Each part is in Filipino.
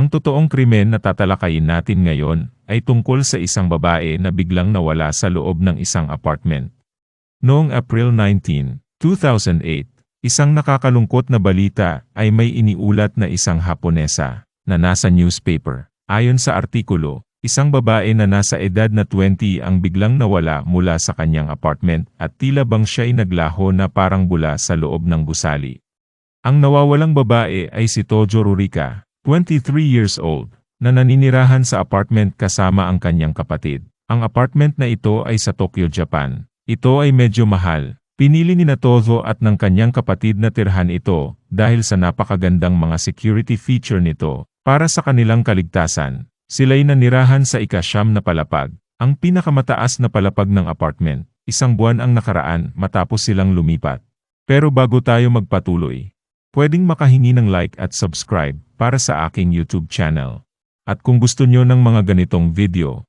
Ang totoong krimen na tatalakayin natin ngayon ay tungkol sa isang babae na biglang nawala sa loob ng isang apartment. Noong April 19, 2008, isang nakakalungkot na balita ay may iniulat na isang Haponesa na nasa newspaper. Ayon sa artikulo, isang babae na nasa edad na 20 ang biglang nawala mula sa kanyang apartment at tila bang siya'y naglaho na parang bula sa loob ng gusali. Ang nawawalang babae ay si Tojo Rurika, 23 years old, na naninirahan sa apartment kasama ang kanyang kapatid. Ang apartment na ito ay sa Tokyo, Japan. Ito ay medyo mahal. Pinili ni Natozo at ng kanyang kapatid na tirhan ito dahil sa napakagandang mga security feature nito para sa kanilang kaligtasan. Sila'y nanirahan sa ikasyam na palapag, ang pinakamataas na palapag ng apartment. Isang buwan ang nakaraan matapos silang lumipat. Pero bago tayo magpatuloy, pwedeng makahingi ng like at subscribe para sa aking YouTube channel. At kung gusto nyo ng mga ganitong video,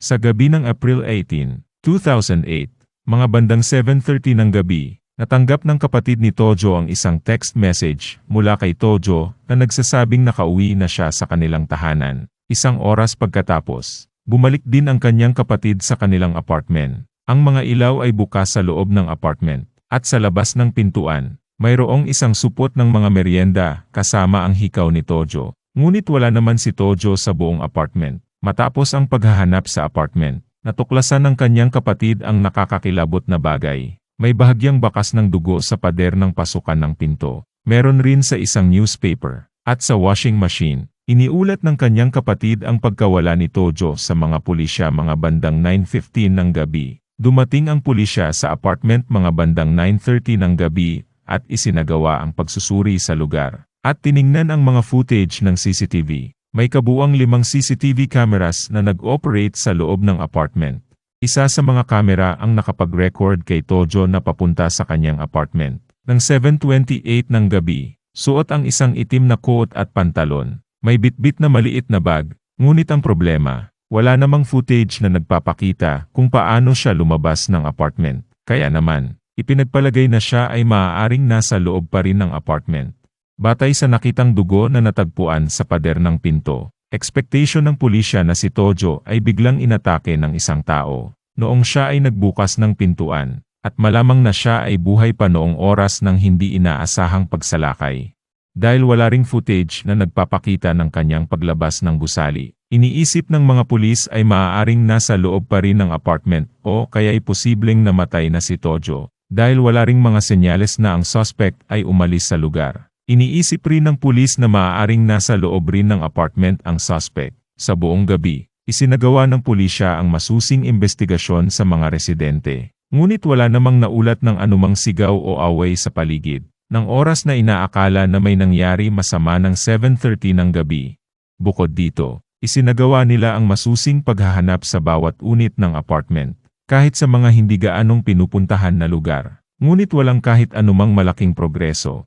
sa gabi ng April 18, 2008, mga bandang 7.30 ng gabi, natanggap ng kapatid ni Tojo ang isang text message mula kay Tojo na nagsasabing nakauwi na siya sa kanilang tahanan. Isang oras pagkatapos, bumalik din ang kanyang kapatid sa kanilang apartment. Ang mga ilaw ay bukas sa loob ng apartment, at sa labas ng pintuan, mayroong isang supot ng mga merienda kasama ang hikaw ni Tojo. Ngunit wala naman si Tojo sa buong apartment. Matapos ang paghahanap sa apartment, natuklasan ng kanyang kapatid ang nakakakilabot na bagay. May bahagyang bakas ng dugo sa pader ng pasukan ng pinto. Meron rin sa isang newspaper. At sa washing machine, iniulat ng kanyang kapatid ang pagkawala ni Tojo sa mga pulisya mga bandang 9.15 ng gabi. Dumating ang pulisya sa apartment mga bandang 9.30 ng gabi at isinagawa ang pagsusuri sa lugar. At tiningnan ang mga footage ng CCTV. May kabuang limang CCTV cameras na nag-operate sa loob ng apartment. Isa sa mga kamera ang nakapag-record kay Tojo na papunta sa kanyang apartment. Nang 7.28 ng gabi, suot ang isang itim na coat at pantalon. May bitbit na maliit na bag, ngunit ang problema, wala namang footage na nagpapakita kung paano siya lumabas ng apartment. Kaya naman, Ipinagpalagay na siya ay maaaring nasa loob pa rin ng apartment. Batay sa nakitang dugo na natagpuan sa pader ng pinto, expectation ng pulisya na si Tojo ay biglang inatake ng isang tao. Noong siya ay nagbukas ng pintuan, at malamang na siya ay buhay pa noong oras ng hindi inaasahang pagsalakay. Dahil wala ring footage na nagpapakita ng kanyang paglabas ng gusali, iniisip ng mga pulis ay maaaring nasa loob pa rin ng apartment o kaya ay posibleng namatay na si Tojo dahil wala ring mga senyales na ang suspect ay umalis sa lugar. Iniisip rin ng pulis na maaaring nasa loob rin ng apartment ang suspect. Sa buong gabi, isinagawa ng pulisya ang masusing investigasyon sa mga residente. Ngunit wala namang naulat ng anumang sigaw o away sa paligid. Nang oras na inaakala na may nangyari masama ng 7.30 ng gabi. Bukod dito, isinagawa nila ang masusing paghahanap sa bawat unit ng apartment kahit sa mga hindi gaanong pinupuntahan na lugar. Ngunit walang kahit anumang malaking progreso.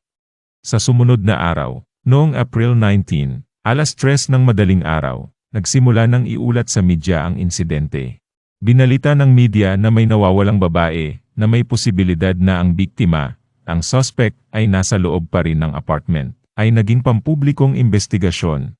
Sa sumunod na araw, noong April 19, alas 3 ng madaling araw, nagsimula ng iulat sa media ang insidente. Binalita ng media na may nawawalang babae na may posibilidad na ang biktima, ang suspect ay nasa loob pa rin ng apartment, ay naging pampublikong investigasyon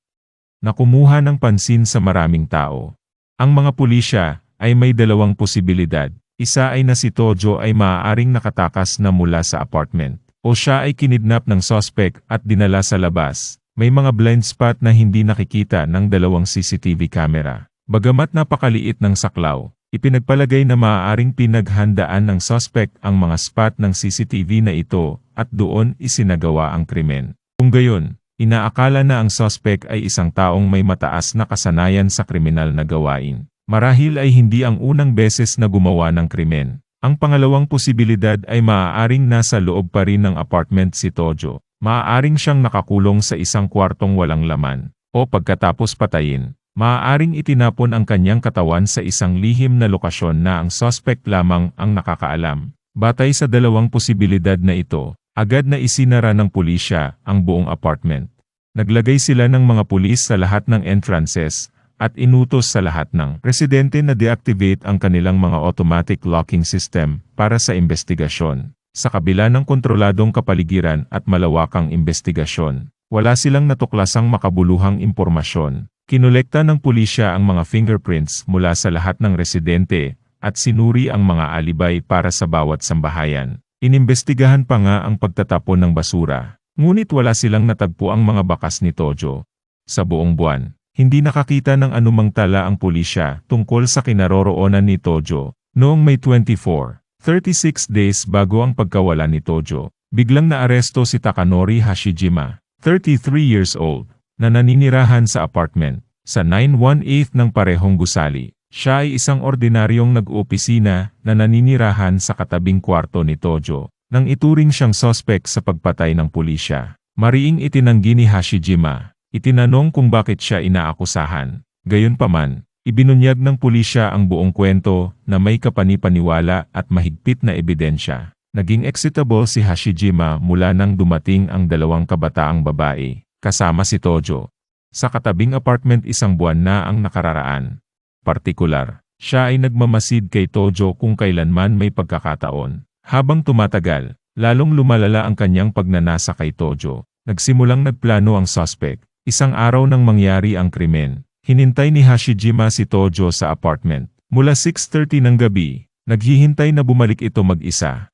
na kumuha ng pansin sa maraming tao. Ang mga pulisya ay may dalawang posibilidad. Isa ay na si Tojo ay maaaring nakatakas na mula sa apartment, o siya ay kinidnap ng suspect at dinala sa labas. May mga blind spot na hindi nakikita ng dalawang CCTV camera. Bagamat napakaliit ng saklaw, ipinagpalagay na maaaring pinaghandaan ng suspect ang mga spot ng CCTV na ito at doon isinagawa ang krimen. Kung gayon, inaakala na ang suspect ay isang taong may mataas na kasanayan sa kriminal na gawain. Marahil ay hindi ang unang beses na gumawa ng krimen. Ang pangalawang posibilidad ay maaaring nasa loob pa rin ng apartment si Tojo. Maaaring siyang nakakulong sa isang kwartong walang laman. O pagkatapos patayin, maaaring itinapon ang kanyang katawan sa isang lihim na lokasyon na ang suspect lamang ang nakakaalam. Batay sa dalawang posibilidad na ito, agad na isinara ng pulisya ang buong apartment. Naglagay sila ng mga pulis sa lahat ng entrances, at inutos sa lahat ng residente na deactivate ang kanilang mga automatic locking system para sa investigasyon. Sa kabila ng kontroladong kapaligiran at malawakang investigasyon, Wala silang natuklasang makabuluhang impormasyon. Kinolekta ng pulisya ang mga fingerprints mula sa lahat ng residente at sinuri ang mga alibay para sa bawat sambahayan. Inimbestigahan pa nga ang pagtatapon ng basura. Ngunit wala silang natagpo ang mga bakas ni Tojo. Sa buong buwan, hindi nakakita ng anumang tala ang pulisya tungkol sa kinaroroonan ni Tojo. Noong May 24, 36 days bago ang pagkawala ni Tojo, biglang naaresto si Takanori Hashijima, 33 years old, na naninirahan sa apartment, sa 918 ng parehong gusali. Siya ay isang ordinaryong nag-opisina na naninirahan sa katabing kwarto ni Tojo, nang ituring siyang sospek sa pagpatay ng pulisya. Mariing itinanggi ni Hashijima, itinanong kung bakit siya inaakusahan. Gayunpaman, ibinunyag ng pulisya ang buong kwento na may kapanipaniwala at mahigpit na ebidensya. Naging excitable si Hashijima mula nang dumating ang dalawang kabataang babae, kasama si Tojo. Sa katabing apartment isang buwan na ang nakararaan. Partikular, siya ay nagmamasid kay Tojo kung kailanman may pagkakataon. Habang tumatagal, lalong lumalala ang kanyang pagnanasa kay Tojo. Nagsimulang nagplano ang suspect. Isang araw nang mangyari ang krimen, hinintay ni Hashijima si Tojo sa apartment. Mula 6.30 ng gabi, naghihintay na bumalik ito mag-isa.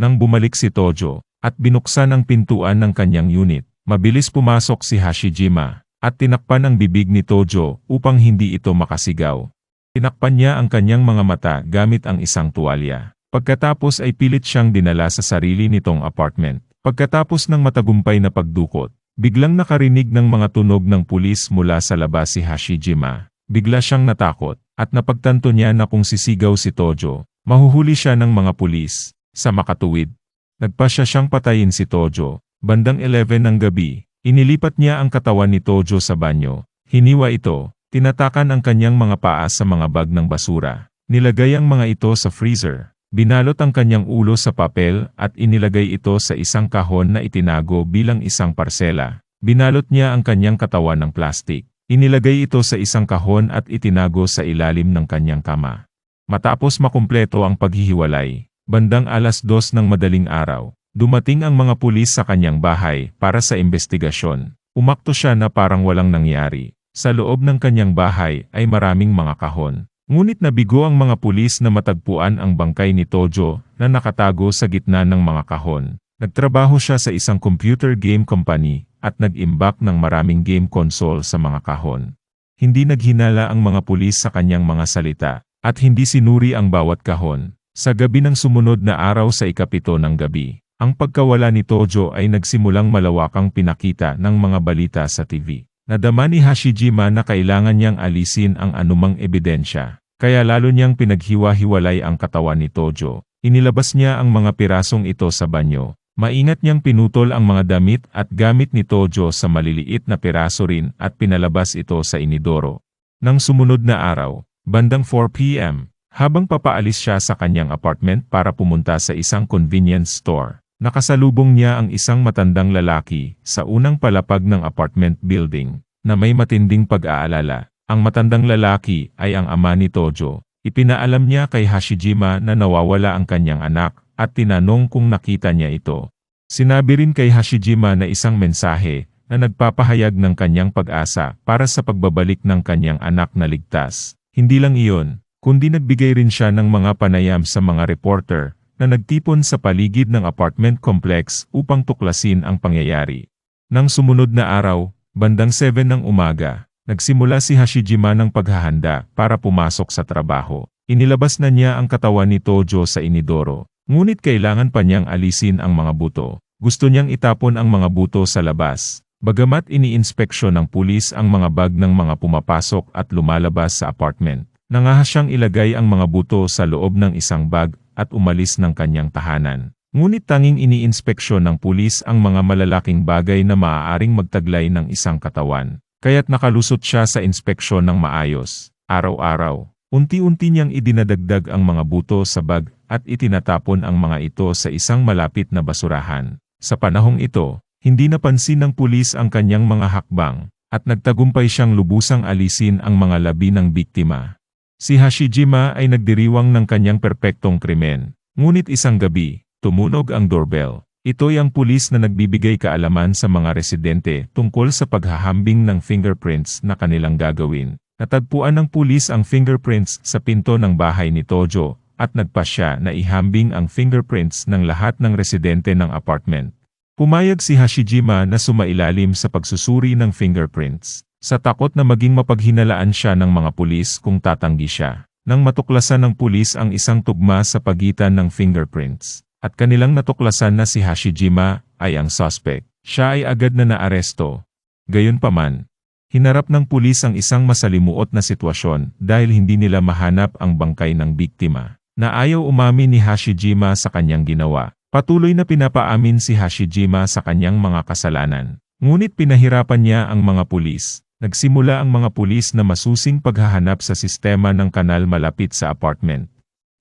Nang bumalik si Tojo, at binuksan ang pintuan ng kanyang unit, mabilis pumasok si Hashijima, at tinakpan ang bibig ni Tojo upang hindi ito makasigaw. Tinakpan niya ang kanyang mga mata gamit ang isang tuwalya. Pagkatapos ay pilit siyang dinala sa sarili nitong apartment. Pagkatapos ng matagumpay na pagdukot, biglang nakarinig ng mga tunog ng pulis mula sa labas si Hashijima. Bigla siyang natakot, at napagtanto niya na kung sisigaw si Tojo, mahuhuli siya ng mga pulis. Sa makatuwid, nagpa siya siyang patayin si Tojo. Bandang 11 ng gabi, Inilipat niya ang katawan ni Tojo sa banyo, hiniwa ito, tinatakan ang kanyang mga paa sa mga bag ng basura, nilagay ang mga ito sa freezer, binalot ang kanyang ulo sa papel at inilagay ito sa isang kahon na itinago bilang isang parsela. Binalot niya ang kanyang katawan ng plastik. Inilagay ito sa isang kahon at itinago sa ilalim ng kanyang kama. Matapos makumpleto ang paghihiwalay, bandang alas dos ng madaling araw, Dumating ang mga pulis sa kanyang bahay para sa investigasyon. Umakto siya na parang walang nangyari. Sa loob ng kanyang bahay ay maraming mga kahon. Ngunit nabigo ang mga pulis na matagpuan ang bangkay ni Tojo na nakatago sa gitna ng mga kahon. Nagtrabaho siya sa isang computer game company at nag-imbak ng maraming game console sa mga kahon. Hindi naghinala ang mga pulis sa kanyang mga salita at hindi sinuri ang bawat kahon. Sa gabi ng sumunod na araw sa ikapito ng gabi, ang pagkawala ni Tojo ay nagsimulang malawakang pinakita ng mga balita sa TV. Nadama ni Hashijima na kailangan niyang alisin ang anumang ebidensya, kaya lalo niyang pinaghiwa-hiwalay ang katawan ni Tojo. Inilabas niya ang mga pirasong ito sa banyo. Maingat niyang pinutol ang mga damit at gamit ni Tojo sa maliliit na piraso rin at pinalabas ito sa inidoro. Nang sumunod na araw, bandang 4 p.m., habang papaalis siya sa kanyang apartment para pumunta sa isang convenience store, Nakasalubong niya ang isang matandang lalaki sa unang palapag ng apartment building na may matinding pag-aalala. Ang matandang lalaki ay ang ama ni Tojo. Ipinaalam niya kay Hashijima na nawawala ang kanyang anak at tinanong kung nakita niya ito. Sinabi rin kay Hashijima na isang mensahe na nagpapahayag ng kanyang pag-asa para sa pagbabalik ng kanyang anak na ligtas. Hindi lang iyon, kundi nagbigay rin siya ng mga panayam sa mga reporter na nagtipon sa paligid ng apartment complex upang tuklasin ang pangyayari. Nang sumunod na araw, bandang 7 ng umaga, nagsimula si Hashijima ng paghahanda para pumasok sa trabaho. Inilabas na niya ang katawan ni Tojo sa inidoro, ngunit kailangan pa niyang alisin ang mga buto. Gusto niyang itapon ang mga buto sa labas. Bagamat iniinspeksyon ng pulis ang mga bag ng mga pumapasok at lumalabas sa apartment, nangahas siyang ilagay ang mga buto sa loob ng isang bag at umalis ng kanyang tahanan. Ngunit tanging iniinspeksyon ng pulis ang mga malalaking bagay na maaaring magtaglay ng isang katawan. Kaya't nakalusot siya sa inspeksyon ng maayos. Araw-araw, unti-unti niyang idinadagdag ang mga buto sa bag at itinatapon ang mga ito sa isang malapit na basurahan. Sa panahong ito, hindi napansin ng pulis ang kanyang mga hakbang, at nagtagumpay siyang lubusang alisin ang mga labi ng biktima. Si Hashijima ay nagdiriwang ng kanyang perpektong krimen. Ngunit isang gabi, tumunog ang doorbell. Ito'y ang pulis na nagbibigay kaalaman sa mga residente tungkol sa paghahambing ng fingerprints na kanilang gagawin. Natagpuan ng pulis ang fingerprints sa pinto ng bahay ni Tojo at nagpasya na ihambing ang fingerprints ng lahat ng residente ng apartment. Pumayag si Hashijima na sumailalim sa pagsusuri ng fingerprints, sa takot na maging mapaghinalaan siya ng mga pulis kung tatanggi siya. Nang matuklasan ng pulis ang isang tugma sa pagitan ng fingerprints, at kanilang natuklasan na si Hashijima ay ang suspect, siya ay agad na naaresto. Gayunpaman, hinarap ng pulis ang isang masalimuot na sitwasyon dahil hindi nila mahanap ang bangkay ng biktima, na ayaw umami ni Hashijima sa kanyang ginawa. Patuloy na pinapaamin si Hashijima sa kanyang mga kasalanan. Ngunit pinahirapan niya ang mga pulis. Nagsimula ang mga pulis na masusing paghahanap sa sistema ng kanal malapit sa apartment.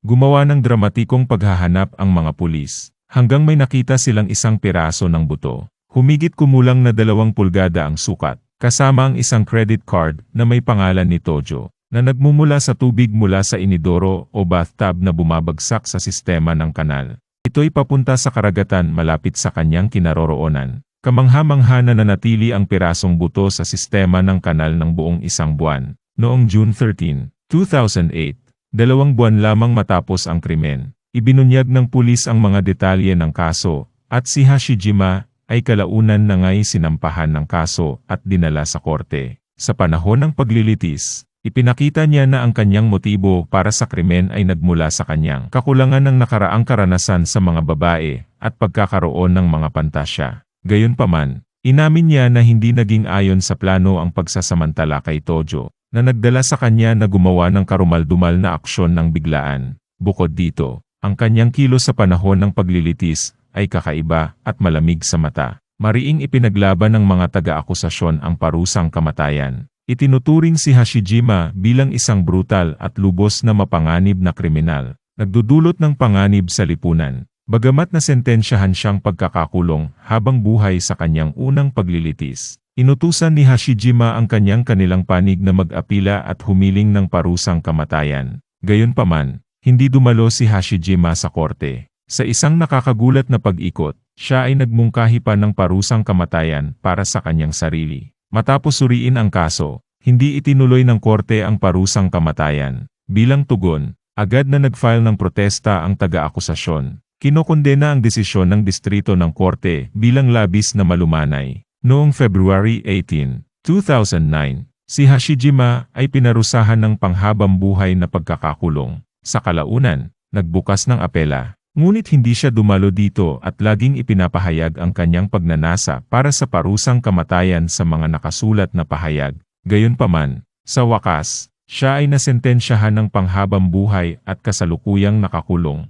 Gumawa ng dramatikong paghahanap ang mga pulis, hanggang may nakita silang isang piraso ng buto. Humigit kumulang na dalawang pulgada ang sukat, kasama ang isang credit card na may pangalan ni Tojo, na nagmumula sa tubig mula sa inidoro o bathtub na bumabagsak sa sistema ng kanal. Ito'y papunta sa karagatan malapit sa kanyang kinaroroonan. Kamangha-mangha na nanatili ang pirasong buto sa sistema ng kanal ng buong isang buwan. Noong June 13, 2008, dalawang buwan lamang matapos ang krimen, ibinunyag ng pulis ang mga detalye ng kaso, at si Hashijima ay kalaunan na nga'y sinampahan ng kaso at dinala sa korte. Sa panahon ng paglilitis, ipinakita niya na ang kanyang motibo para sa krimen ay nagmula sa kanyang kakulangan ng nakaraang karanasan sa mga babae at pagkakaroon ng mga pantasya. Gayunpaman, inamin niya na hindi naging ayon sa plano ang pagsasamantala kay Tojo, na nagdala sa kanya na gumawa ng karumaldumal na aksyon ng biglaan. Bukod dito, ang kanyang kilo sa panahon ng paglilitis ay kakaiba at malamig sa mata. Mariing ipinaglaban ng mga taga-akusasyon ang parusang kamatayan. Itinuturing si Hashijima bilang isang brutal at lubos na mapanganib na kriminal, nagdudulot ng panganib sa lipunan. Bagamat na sentensyahan siyang pagkakakulong habang buhay sa kanyang unang paglilitis, inutusan ni Hashijima ang kanyang kanilang panig na mag-apila at humiling ng parusang kamatayan. Gayunpaman, hindi dumalo si Hashijima sa korte. Sa isang nakakagulat na pag-ikot, siya ay nagmungkahi pa ng parusang kamatayan para sa kanyang sarili. Matapos suriin ang kaso, hindi itinuloy ng korte ang parusang kamatayan. Bilang tugon, agad na nag-file ng protesta ang taga-akusasyon. Kinokondena ang desisyon ng distrito ng korte bilang labis na malumanay. Noong February 18, 2009, si Hashijima ay pinarusahan ng panghabang buhay na pagkakakulong. Sa kalaunan, nagbukas ng apela. Ngunit hindi siya dumalo dito at laging ipinapahayag ang kanyang pagnanasa para sa parusang kamatayan sa mga nakasulat na pahayag. Gayunpaman, sa wakas, siya ay nasentensyahan ng panghabang buhay at kasalukuyang nakakulong.